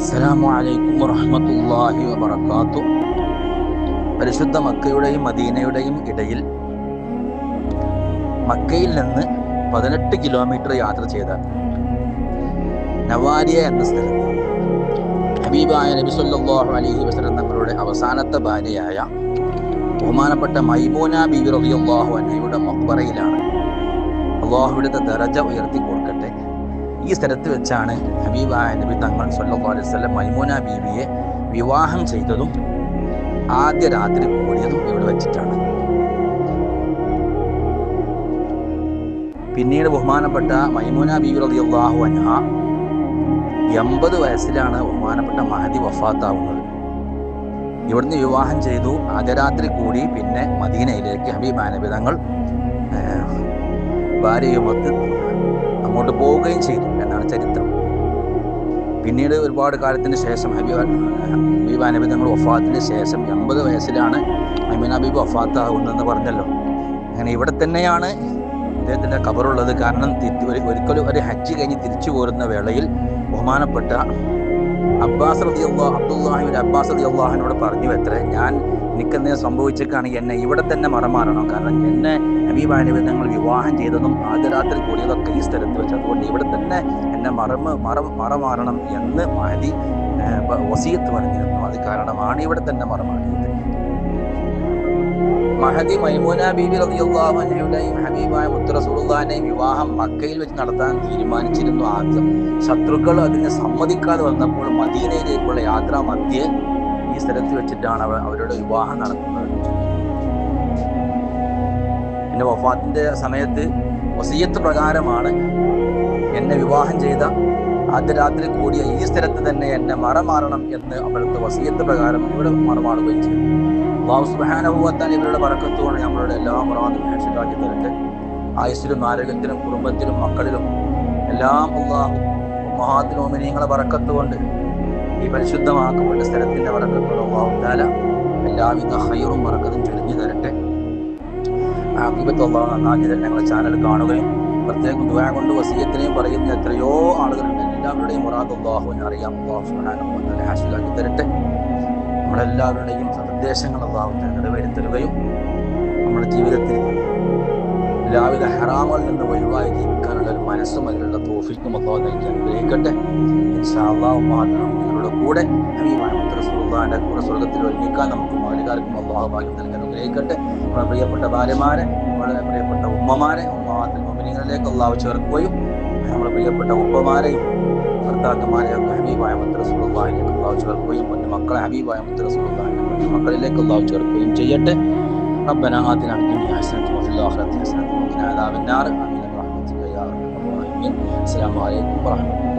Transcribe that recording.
അസ്സലാമു അലൈക്കും വറഹ്മത്തുള്ളാഹി വബർക്കാത്തു പരിശുദ്ധ മക്കയുടെയും മദീനയുടെയും ഇടയിൽ മക്കയിൽ നിന്ന് പതിനെട്ട് കിലോമീറ്റർ യാത്ര ചെയ്ത നവാരിയ എന്ന സ്ഥലത്ത് ഹബീബായ നബി സല്ലല്ലാഹു അലൈഹി വസല്ലം തങ്ങളുടെ അവസാനത്തെ ഭാര്യയായ ബഹുമാനപ്പെട്ട മൈമൂന ബീവി റളിയല്ലാഹു അൻഹയുടെ മക്ബറയിലാണ്. അള്ളാഹുവിടുത്തെ ദരജ ഉയർത്തി കൊടുക്കട്ടെ. ഈ സ്ഥലത്ത് വെച്ചാണ് ഹബീബായ നബി തങ്ങൾ സല്ലല്ലാഹു അലൈഹി വസല്ലം മൈമൂന ബീവിയെ വിവാഹം ചെയ്തതും ആദ്യ രാത്രി കൂടിയതും ഇവിടെ വെച്ചിട്ടാണ്. പിന്നീട് ബഹുമാനപ്പെട്ട മൈമൂന ബീവി റളിയല്ലാഹു അൻഹ എൺപത് വയസ്സിലാണ് ബഹുമാനപ്പെട്ട മഹദി വഫാത്താവുന്നത്. ഇവിടുന്ന് വിവാഹം ചെയ്തു. അർദ്ധരാത്രി കൂടി പിന്നെ മദീനയിലേക്ക് ഹബീബ് നബി തങ്ങൾ ഭാര്യയുമൊത്ത് അങ്ങോട്ട് പോവുകയും ചെയ്തു എന്നാണ് ചരിത്രം. പിന്നീട് ഒരുപാട് കാലത്തിന് ശേഷം ഹബീബ് ഹബീബ് അനബി തങ്ങൾ വഫാത്തിന് ശേഷം എൺപത് വയസ്സിലാണ് അമീൻ ഹബീബ് വഫാത്താകുന്നതെന്ന് പറഞ്ഞല്ലോ. അങ്ങനെ ഇവിടെ തന്നെയാണ് അദ്ദേഹത്തിന്റെ കബറുള്ളത് കാരണം ഒരിക്കലും ഒരു ഹജ്ജ് കഴിഞ്ഞ് തിരിച്ചു പോരുന്ന വേളയിൽ ബഹുമാനപ്പെട്ട അബ്ബാസ് അലി അള്ളാഹ് അബ്ദുല്ലാഹിബിൻ അബ്ബാസ് അലി അള്ളാഹിനോട് പറഞ്ഞു എത്ര ഞാൻ നിൽക്കുന്നതിന് സംഭവിച്ചേക്കാണെങ്കിൽ എന്നെ ഇവിടെ തന്നെ മറമാറണം. കാരണം എന്നെ ഹബീബാനബി ഞങ്ങൾ വിവാഹം ചെയ്തതും ആദ്യ രാത്രി കൂടിയതൊക്കെ ഈ സ്ഥലത്ത് വെച്ച്. അതുകൊണ്ട് ഇവിടെ തന്നെ എന്നെ മറമ മറ മറമാറണം എന്ന് മഹദി വസീത്ത് പറഞ്ഞിരുന്നു. അത് കാരണമാണ് ഇവിടെ തന്നെ മറമാറിയത്. മഹദി മൈമൂന ബീബി റളിയല്ലാഹുവിനെയും ഹബീബായ മുത്തറസുലുള്ളാഹിനെയും വിവാഹം മക്കയിൽ വെച്ച് നടത്താൻ തീരുമാനിച്ചിരുന്നു ആദ്യം. ശത്രുക്കൾ അതിനെ സമ്മതിക്കാതെ വന്നപ്പോൾ മദീനയിലേക്കുള്ള യാത്രാ മധ്യേ ഈ സ്ഥലത്ത് വെച്ചിട്ടാണ് അവർ അവരുടെ വിവാഹം നടത്തുന്നത്. പിന്നെ വഫാത്തിന്റെ സമയത്ത് വസീയത്ത് പ്രകാരമാണ് എന്നെ വിവാഹം ചെയ്ത ആദ്യ രാത്രി കൂടിയ ഈ സ്ഥലത്ത് തന്നെ എന്നെ മറമാറണം എന്ന് അവിടുത്തെ വസീയത്ത് പ്രകാരം ഇവിടെ മറമാടുകയും ചെയ്തു. അള്ളാഹു സുബാനുഭവത്താൻ ഇവരുടെ പറക്കത്തുകൊണ്ട് നമ്മളുടെ എല്ലാ മുറാദും ഹാഷിലാക്കി തരട്ടെ ആയുസ്സിലും ആരോഗ്യത്തിലും കുടുംബത്തിലും മക്കളിലും എല്ലാം അള്ളാഹു മഹാത്തിനും നിങ്ങളെ പറക്കത്തുകൊണ്ട് ഈ പരിശുദ്ധമാക്കപ്പെട്ട സ്ഥലത്തിന്റെ പറക്കത്തോടെ അള്ളാഹു താല എല്ലാവിധ ഹൈറും പറക്കതും ചൊരിഞ്ഞു തരട്ടെ. ആ അള്ളാഹു നന്നാക്കി തന്നെ ഞങ്ങളുടെ ചാനൽ കാണുകയും പ്രത്യേകം ദുവാ കൊണ്ട് വസീയത്തിനെയും പറയുന്ന എത്രയോ ആളുകളുണ്ട്. എല്ലാവരുടെയും മുറാദ് അള്ളാഹുവിനെ അറിയാം. അള്ളാഹു സുബാനുഭവത്താലെ ഹാഷിലാക്കി തരട്ടെ. നമ്മളെല്ലാവരുടെയും സന്ദേശങ്ങൾ അള്ളാഹു നിറവേറ്റിത്തരുകയും നമ്മുടെ ജീവിതത്തിൽ എല്ലാവിധ ഹറാമുകളിൽ നിന്ന് ഒഴിവായി ജീവിക്കാനുള്ള ഒരു മനസ്സും അതിലുള്ള തോഫിക്കും അള്ളാഹു അള്ളാഹു മാത്രം നിങ്ങളുടെ കൂടെ മുത്തറസുള്ളാന്റെ കൂടെ സ്വർഗത്തിൽ ഒരുമിക്കാൻ നമുക്ക് മാലികാർക്കും അള്ളാഹു ഭാഗ്യം നൽകി അനുഗ്രഹിക്കട്ടെ. നമ്മുടെ പ്രിയപ്പെട്ട ഭാര്യമാരെ നമ്മുടെ പ്രിയപ്പെട്ട ഉമ്മമാരെ ഉമ്മാത്തിൽ മൊമിനികളിലേക്ക് അള്ളാഹു ചേർക്കുകയും നമ്മുടെ പ്രിയപ്പെട്ട ഉപ്പമാരെയും ഭർത്താക്കന്മാരെ ഒക്കെ ഹബീബായ മുത്തറസുള്ളാഹിലേക്ക് അള്ളാഹു ചേർക്കുകയും മറ്റു മക്കളെ ഹബീബായ മുത്തറസുള്ളാഹിന്റെ മറ്റു മക്കളിലേക്ക് അള്ളാഹു ചേർക്കുകയും ചെയ്യട്ടെ ربنا آتنا في الدنيا حسنة وفي الآخرة حسنة وقنا عذاب النار آمين برحمتك يا أرحم الراحمين السلام عليكم ورحمة الله وبركاته